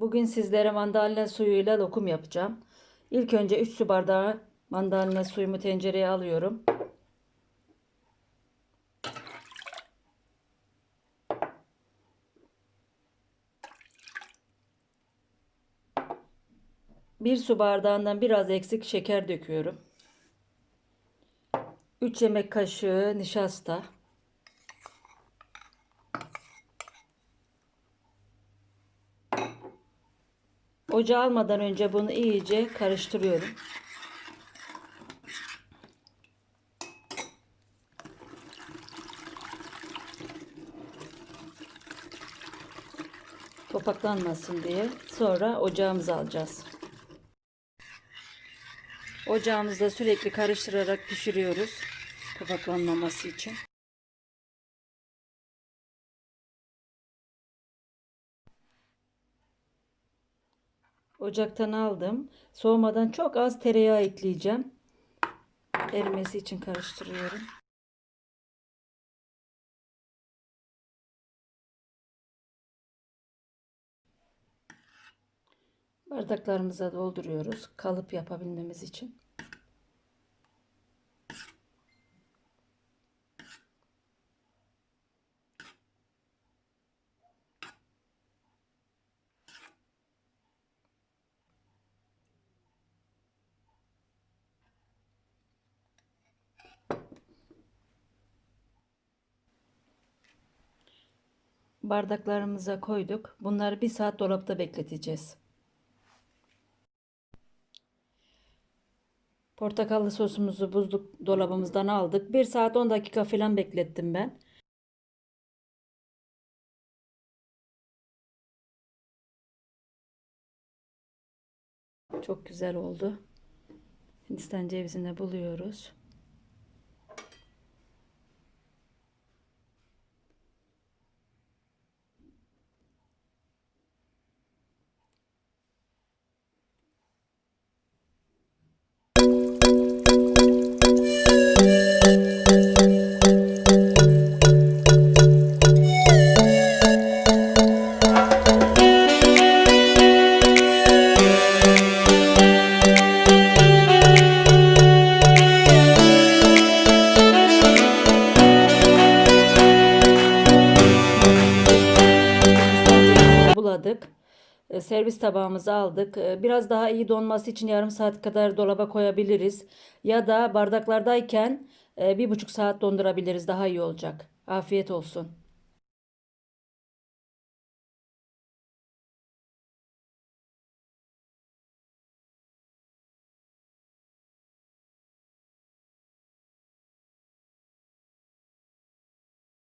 Bugün sizlere mandalina suyuyla lokum yapacağım. İlk önce 3 su bardağı mandalina suyumu tencereye alıyorum. Bir su bardağından biraz eksik şeker döküyorum. 3 yemek kaşığı nişasta. Ocağa almadan önce bunu iyice karıştırıyorum. Topaklanmasın diye. Sonra ocağımıza alacağız. Ocağımızda sürekli karıştırarak pişiriyoruz. Topaklanmaması için. Ocaktan aldım. Soğumadan çok az tereyağı ekleyeceğim. Erimesi için karıştırıyorum. Bardaklarımıza dolduruyoruz. Kalıp yapabilmemiz için. Bardaklarımıza koyduk. Bunları bir saat dolapta bekleteceğiz. Portakallı sosumuzu buzluk dolabımızdan aldık. 1 saat 10 dakika falan beklettim ben. Çok güzel oldu. Hindistan cevizini buluyoruz. Servis tabağımızı aldık. E, Biraz daha iyi donması için yarım saat kadar dolaba koyabiliriz. Ya da bardaklardayken e, bir buçuk saat dondurabiliriz. Daha iyi olacak. Afiyet olsun.